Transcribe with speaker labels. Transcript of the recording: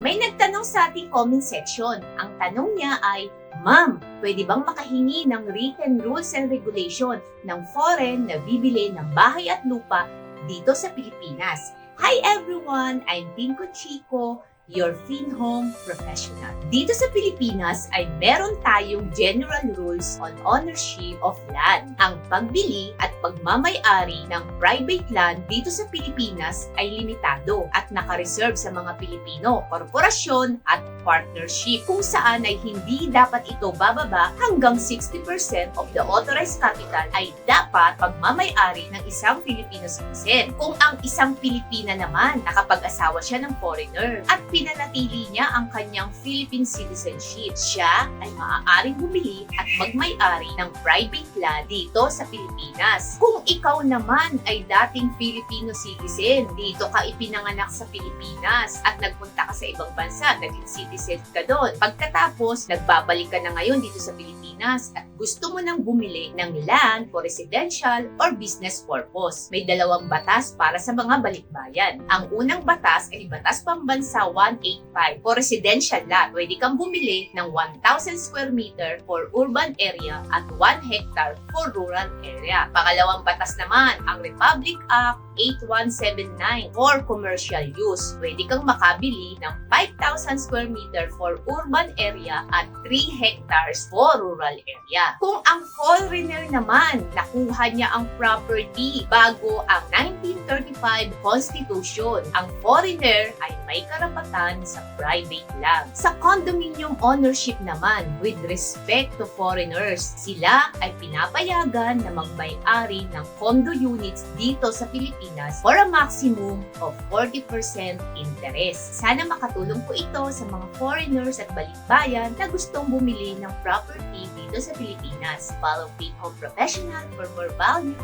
Speaker 1: May nagtanong sa ating comment section. Ang tanong niya ay, Ma'am, pwede bang makahingi ng written rules and regulation ng foreign na bibili ng bahay at lupa dito sa Pilipinas? Hi everyone! I'm Pinko Chico, your FinHome professional. Dito sa Pilipinas ay meron tayong general rules on ownership of land. Ang pagbili at pagmamayari ng private land dito sa Pilipinas ay limitado at nakareserve sa mga Pilipino, korporasyon at partnership kung saan ay hindi dapat ito bababa hanggang 60% of the authorized capital ay dapat pagmamayari ng isang Filipino citizen. Kung ang isang Pilipina naman nakapag-asawa siya ng foreigner at pinanatili niya ang kanyang Philippine citizenship, siya ay maaaring bumili at magmay-ari ng private land dito sa Pilipinas. Kung ikaw naman ay dating Filipino citizen, dito ka ipinanganak sa Pilipinas at nagpunta ka sa ibang bansa, naging citizen ka doon. Pagkatapos, nagbabalik ka na ngayon dito sa Pilipinas at gusto mo nang bumili ng land for residential or business purpose. May dalawang batas para sa mga balikbayan. Ang unang batas ay Batas Pambansa 185 for residential lot. Pwede kang bumili ng 1,000 square meter for urban area at 1 hectare for rural area. Pangalawang batas naman, ang Republic Act 8179 for commercial use. Pwede kang makabili ng 5,000 square meter for urban area at 3 hectares for rural area. Kung ang foreigner naman, nakuha niya ang property bago ang 1935 Constitution, ang foreigner ay may karapatan sa private land. Sa condominium ownership naman, with respect to foreigners, sila ay pinapayagan na magmay-ari ng condo units dito sa Pilipinas for a maximum of 40% interest. Sana makatulong po ito sa mga foreigners at balikbayan na gustong bumili ng property dito sa Pilipinas. Follow Home Professional for more value.